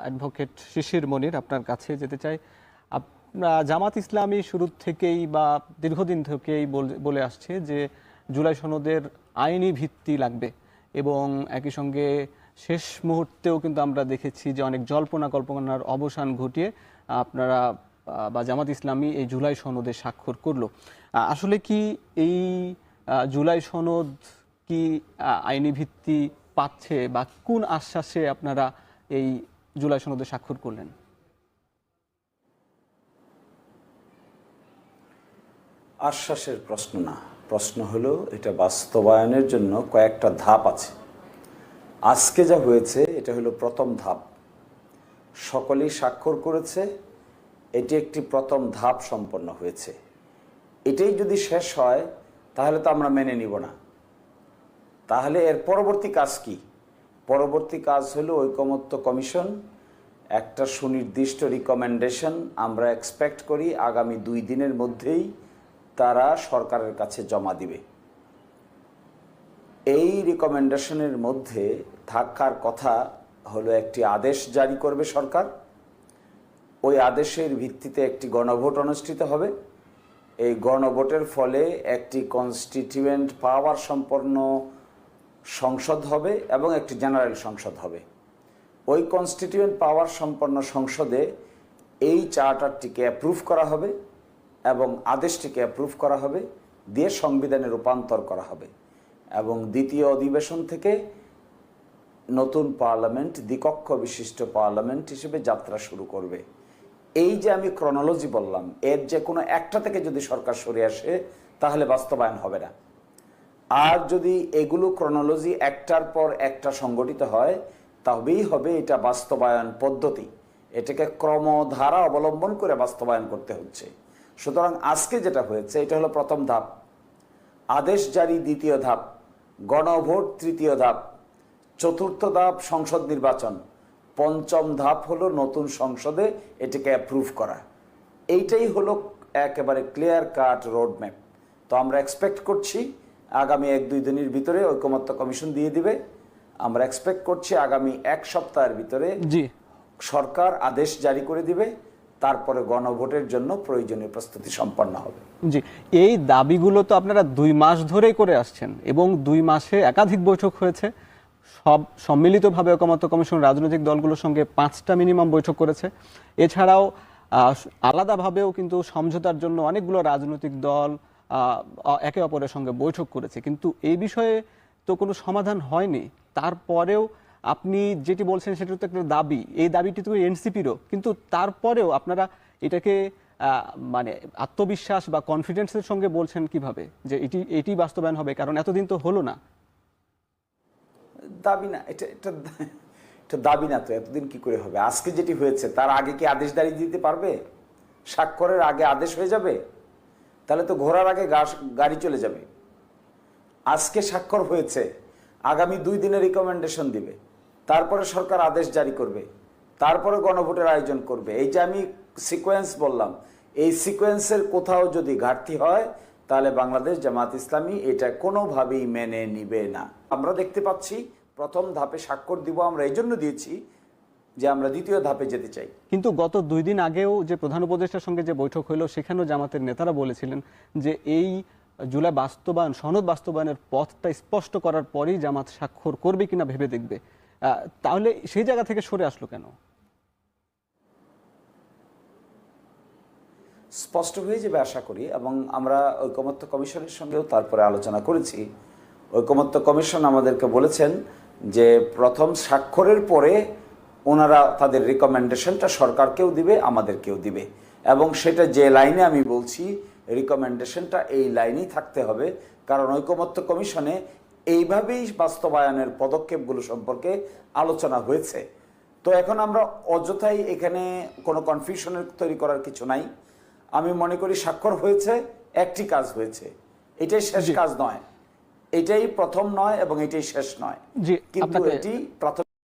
Advocate শিশির মনির আপনার কাছে যেতে চাই। জামাত ইসলামী শুরু থেকেই বা দীর্ঘদিন থেকেই বল- আসছে যে জুলাই সনদের আইনি ভিত্তি লাগবে এবং একই সঙ্গে শেষ মুহূর্তেও কিন্তু আমরা দেখেছি যে অনেক জল্পনা কল্পনার অবসান ঘটিয়ে আপনারা বা জামাত ইসলামী এই জুলাই সনদে স্বাক্ষর করল। আসলে কি এই জুলাই সনদ কি আইনি ভিত্তি পাচ্ছে বা কোন আশ্বাসে আপনারা এই জুলাই সনদে স্বাক্ষর করলেন। আশ্বাসের প্রশ্ন না। প্রশ্ন হলো, এটা বাস্তবায়নের জন্য কয়েকটা ধাপ আছে। আজকে যা হয়েছে, এটা হলো প্রথম ধাপ। সকলেই স্বাক্ষর করেছে, এটি একটি প্রথম ধাপ সম্পন্ন হয়েছে। এটাই যদি শেষ হয়, তাহলে তো আমরা মেনে নিব না। তাহলে এর পরবর্তী কাজ কি? পরবর্তী কাজ হলো ঐকমত্য কমিশন একটা সুনির্দিষ্ট রিকমেন্ডেশন আমরা এক্সপেক্ট করি আগামী দুই দিনের মধ্যেই তারা সরকারের কাছে জমা দিবে। এই রিকমেন্ডেশনের মধ্যে থাকার কথা হলো একটি আদেশ জারি করবে সরকার। ওই আদেশের ভিত্তিতে একটি গণভোট অনুষ্ঠিত হবে। এই গণভোটের ফলে একটি কনস্টিটিউয়েন্ট পাওয়ার সম্পন্ন সংসদ হবে এবং একটি জেনারেল সংসদ হবে। ওই কনস্টিটিউয়েন্ট পাওয়ার সম্পন্ন সংসদে এই চার্টারটিকে অ্যাপ্রুভ করা হবে এবং আদেশটিকে অ্যাপ্রুভ করা হবে, দিয়ে সংবিধানে রূপান্তর করা হবে এবং দ্বিতীয় অধিবেশন থেকে নতুন পার্লামেন্ট দ্বিকক্ষ বিশিষ্ট পার্লামেন্ট হিসেবে যাত্রা শুরু করবে। এই যে আমি ক্রনোলজি বললাম, এর যে কোনো একটা থেকে যদি সরকার সরে আসে, তাহলে বাস্তবায়ন হবে না। আর যদি এগুলো ক্রনোলজি একটার পর একটা সংগঠিত হয় তবেই হবে এটা বাস্তবায়ন পদ্ধতি। এটাকে ক্রমধারা অবলম্বন করে বাস্তবায়ন করতে হচ্ছে। সুতরাং আজকে যেটা হয়েছে, এটা হলো প্রথম ধাপ। আদেশ জারি, দ্বিতীয় ধাপ। গণভোট, তৃতীয় ধাপ। চতুর্থ ধাপ, সংসদ নির্বাচন। পঞ্চম ধাপ হলো নতুন সংসদে এটাকে অ্যাপ্রুভ করা। এইটাই হলো একেবারে ক্লিয়ার কাট রোড ম্যাপ তো আমরা এক্সপেক্ট করছি, আগামী এক দুই দিনের ভিতরে ঐকমত্য কমিশন দিয়ে দিবে। আমরা এক্সপেক্ট করছি আগামী এক সপ্তাহের ভিতরে জি। সরকার আদেশ জারি করে দিবে তারপরে গণভোটের জন্য প্রয়োজনীয় প্রস্তুতি সম্পন্ন হবে। জি এই দাবিগুলো তো আপনারা দুই মাস ধরেই করে আসছেন এবং দুই মাসে একাধিক বৈঠক হয়েছে। সব সম্মিলিতভাবে ঐকমত্য কমিশন রাজনৈতিক দলগুলোর সঙ্গে পাঁচটা মিনিমাম বৈঠক করেছে। এছাড়াও আলাদাভাবেও কিন্তু সমঝোতার জন্য অনেকগুলো রাজনৈতিক দল একে অপরের সঙ্গে বৈঠক করেছে। কিন্তু এই বিষয়ে তো কোনো সমাধান হয়নি। তারপরেও আপনি যেটি বলছেন সেটা তো একটা দাবি। এই দাবিটি তো এনসিপিরও। কিন্তু তারপরেও আপনারা এটাকে মানে আত্মবিশ্বাস বা কনফিডেন্সের সঙ্গে বলছেন কীভাবে? যে এটি এটি বাস্তবায়ন হবে, কারণ এতদিন তো হলো না। দাবি না, এটা এটা এটা দাবি না তো, এতদিন কি করে হবে? আজকে যেটি হয়েছে, তার আগে কি আদেশ দাঁড়িয়ে দিতে পারবে? স্বাক্ষরের আগে আদেশ হয়ে যাবে? তাহলে তো ঘোরার আগে গাড়ি চলে যাবে। আজকে স্বাক্ষর হয়েছে, আগামী দুই দিনের রিকমেন্ডেশন দিবে। তারপরে সরকার আদেশ জারি করবে, তারপরে গণভোটের আয়োজন করবে। এই যে আমি সিকোয়েন্স বললাম, এই সিকোয়েন্সের কোথাও যদি ঘাটতি হয়, তাহলে বাংলাদেশ জামাত ইসলামী এটা কোনোভাবেই মেনে নিবে না। আমরা দেখতে পাচ্ছি, প্রথম ধাপে স্বাক্ষর দিব আমরা, এই জন্য দিয়েছি যে আমরা দ্বিতীয় ধাপে যেতে চাই। কিন্তু গত দুই দিন আগেও যে প্রধান উপদেষ্টার সঙ্গে যে বৈঠক হলো সেখানেও জামাতের নেতারা বলেছিলেন যে এই জুলাই বাস্তবায়ন, সনদ বাস্তবায়নের পথটা স্পষ্ট করার পরেই জামাত স্বাক্ষর করবে কিনা ভেবে দেখবে। তাহলে সেই জায়গা থেকে সরে আসলো কেন? স্পষ্ট হয়ে যাবে আশা করি, এবং আমরা ঐকমত্য কমিশনের সঙ্গেও তারপরে আলোচনা করেছি। ঐকমত্য কমিশন আমাদেরকে বলেছেন যে প্রথম স্বাক্ষরের পরে ওনারা তাদের রিকমেন্ডেশনটা সরকারকেও দিবে, আমাদেরকেও দিবে। এবং সেটা যে লাইনে আমি বলছি রিকমেন্ডেশনটা এই লাইনেই থাকতে হবে। কারণ ঐকমত্য কমিশনে এইভাবেই বাস্তবায়নের পদক্ষেপগুলো সম্পর্কে আলোচনা হয়েছে। তো এখন আমরা অযথাই এখানে কোনো কনফিউশনের তৈরি করার কিছু নাই। আমি মনে করি স্বাক্ষর হয়েছে একটি কাজ হয়েছে। এটাই শেষ কাজ নয়। এটাই প্রথম নয় এবং এটাই শেষ নয়। কিন্তু এটি প্রাথমিক